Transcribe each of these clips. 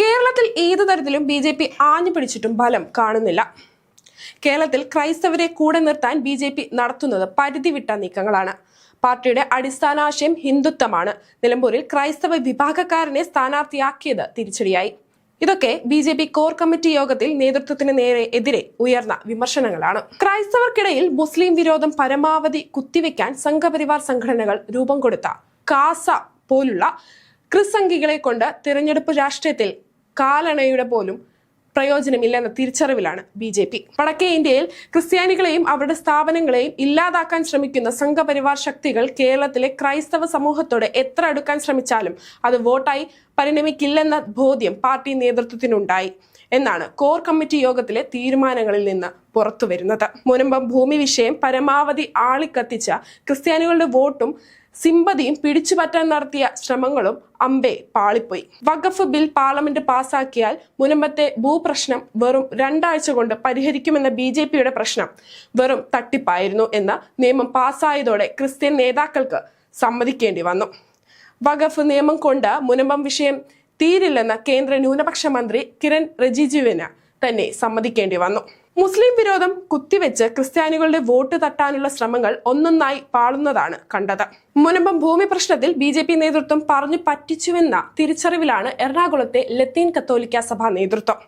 കേരളത്തിൽ ഏതു തരത്തിലും ബി ജെ പി ആഞ്ഞു പിടിച്ചിട്ടും ഫലം കാണുന്നില്ല. കേരളത്തിൽ ക്രൈസ്തവരെ കൂടെ നിർത്താൻ ബി ജെ പി നടത്തുന്നത് പരിധി വിട്ട നീക്കങ്ങളാണ്. പാർട്ടിയുടെ അടിസ്ഥാനാശയം ഹിന്ദുത്വമാണ്. നിലമ്പൂരിൽ ക്രൈസ്തവ വിഭാഗക്കാരനെ സ്ഥാനാർത്ഥിയാക്കിയത് തിരിച്ചടിയായി. ഇതൊക്കെ B J P core committee യോഗത്തിൽ നേതൃത്വത്തിന് നേരെ എതിരെ ഉയർന്ന വിമർശനങ്ങളാണ്. ക്രൈസ്തവർക്കിടയിൽ മുസ്ലിം വിരോധം പരമാവധി കുത്തിവെക്കാൻ സംഘപരിവാർ സംഘടനകൾ രൂപം കൊടുത്ത കാസ പോലുള്ള ക്രിസംഖികളെ കൊണ്ട് തിരഞ്ഞെടുപ്പ് രാഷ്ട്രീയത്തിൽ കാലണയുടെ പോലും പ്രയോജനമില്ലെന്ന തിരിച്ചറിവിലാണ് ബി ജെ പി. വടക്കേ ഇന്ത്യയിൽ ക്രിസ്ത്യാനികളെയും അവരുടെ സ്ഥാപനങ്ങളെയും ഇല്ലാതാക്കാൻ ശ്രമിക്കുന്ന സംഘപരിവാർ ശക്തികൾ കേരളത്തിലെ ക്രൈസ്തവ സമൂഹത്തോട് എത്ര അടുക്കാൻ ശ്രമിച്ചാലും അത് വോട്ടായി പരിണമിക്കില്ലെന്ന ബോധ്യം പാർട്ടി നേതൃത്വത്തിനുണ്ടായി എന്നാണ് കോർ കമ്മിറ്റി യോഗത്തിലെ തീരുമാനങ്ങളിൽ നിന്ന് പുറത്തുവരുന്നത്. മുനമ്പം ഭൂമി വിഷയം പരമാവധി ആളിക്കത്തിച്ച ക്രിസ്ത്യാനികളുടെ വോട്ടും സിമ്പതിയും പിടിച്ചുപറ്റാൻ നടത്തിയ ശ്രമങ്ങളും അമ്പെ പാളിപ്പോയി. വഖഫ് ബിൽ പാർലമെന്റ് പാസാക്കിയാൽ മുനമ്പത്തെ ഭൂപ്രശ്നം വെറും രണ്ടാഴ്ച കൊണ്ട് പരിഹരിക്കുമെന്ന ബി ജെ പിയുടെ പ്രശ്നം വെറും തട്ടിപ്പായിരുന്നു എന്ന നിയമം പാസ്സായതോടെ ക്രിസ്ത്യൻ നേതാക്കൾക്ക് സമ്മതിക്കേണ്ടി വന്നു. വഖഫ് നിയമം കൊണ്ട് മുനമ്പം വിഷയം തീരില്ലെന്ന കേന്ദ്ര ന്യൂനപക്ഷ മന്ത്രി കിരൺ റിജിജുവിന് തന്നെ സമ്മതിക്കേണ്ടി വന്നു. മുസ്ലിം വിരോധം കുത്തിവെച്ച് ക്രിസ്ത്യാനികളുടെ വോട്ട് തട്ടാനുള്ള ശ്രമങ്ങൾ ഒന്നൊന്നായി പാളുന്നതാണ് കണ്ടത്. മുനമ്പം ഭൂമി പ്രശ്നത്തിൽ ബി ജെ പി നേതൃത്വം പറഞ്ഞു പറ്റിച്ചുവെന്ന തിരിച്ചറിവിലാണ് എറണാകുളത്തെ ലത്തീൻ കത്തോലിക്ക സഭ നേതൃത്വം.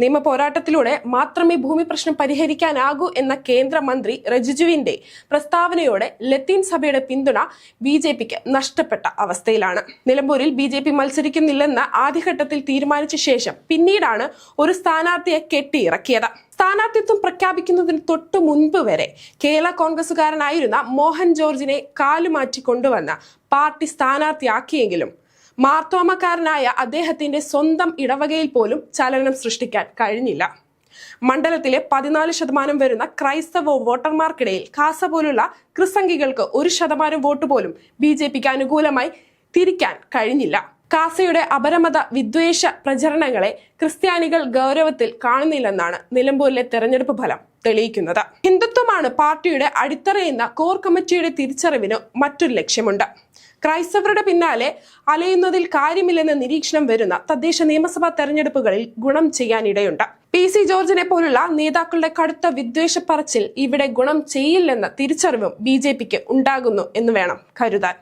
നിയമ പോരാട്ടത്തിലൂടെ മാത്രമേ ഭൂമി പ്രശ്നം പരിഹരിക്കാനാകൂ എന്ന കേന്ദ്രമന്ത്രി റജിജുവിന്റെ പ്രസ്താവനയോടെ ലത്തീൻ സഭയുടെ പിന്തുണ ബി ജെ പിക്ക് നഷ്ടപ്പെട്ട അവസ്ഥയിലാണ്. നിലമ്പൂരിൽ ബി ജെ പി മത്സരിക്കുന്നില്ലെന്ന് ആദ്യഘട്ടത്തിൽ തീരുമാനിച്ച ശേഷം പിന്നീടാണ് ഒരു സ്ഥാനാർത്ഥിയെ കെട്ടിയിറക്കിയത്. സ്ഥാനാർത്ഥിത്വം പ്രഖ്യാപിക്കുന്നതിന് തൊട്ടു മുൻപ് വരെ കേരള കോൺഗ്രസുകാരനായിരുന്ന മോഹൻ ജോർജിനെ കാലുമാറ്റി കൊണ്ടുവന്ന പാർട്ടി സ്ഥാനാർത്ഥിയാക്കിയെങ്കിലും മാർത്തോമക്കാരനായ അദ്ദേഹത്തിന്റെ സ്വന്തം ഇടവകയിൽ പോലും ചലനം സൃഷ്ടിക്കാൻ കഴിഞ്ഞില്ല. മണ്ഡലത്തിലെ പതിനാല് ശതമാനം വരുന്ന ക്രൈസ്തവ വോട്ടർമാർക്കിടയിൽ കാസ പോലുള്ള ക്രിസംഖികൾക്ക് ഒരു ശതമാനം വോട്ട് പോലും ബി ജെ പിക്ക് അനുകൂലമായി തിരിക്കാൻ കഴിഞ്ഞില്ല. കാസയുടെ അപരമത വിദ്വേഷ പ്രചരണങ്ങളെ ക്രിസ്ത്യാനികൾ ഗൗരവത്തിൽ കാണുന്നില്ലെന്നാണ് നിലമ്പൂരിലെ തെരഞ്ഞെടുപ്പ് ഫലം തെളിയിക്കുന്നത്. ഹിന്ദുത്വമാണ് പാർട്ടിയുടെ അടിത്തറയെന്ന കോർ കമ്മിറ്റിയുടെ തിരിച്ചറിവിന് മറ്റൊരു ലക്ഷ്യമുണ്ട്. ക്രൈസ്തവരുടെ പിന്നാലെ അലയുന്നതിൽ കാര്യമില്ലെന്ന നിരീക്ഷണം വരുന്ന തദ്ദേശ നിയമസഭാ തെരഞ്ഞെടുപ്പുകളിൽ ഗുണം ചെയ്യാനിടയുണ്ട്. പി സി ജോർജിനെ പോലുള്ള നേതാക്കളുടെ കടുത്ത വിദ്വേഷ പറച്ചിൽ ഇവിടെ ഗുണം ചെയ്യില്ലെന്ന തിരിച്ചറിവും ബി ജെ പിക്ക് ഉണ്ടാകുന്നു എന്ന് വേണം കരുതാൻ.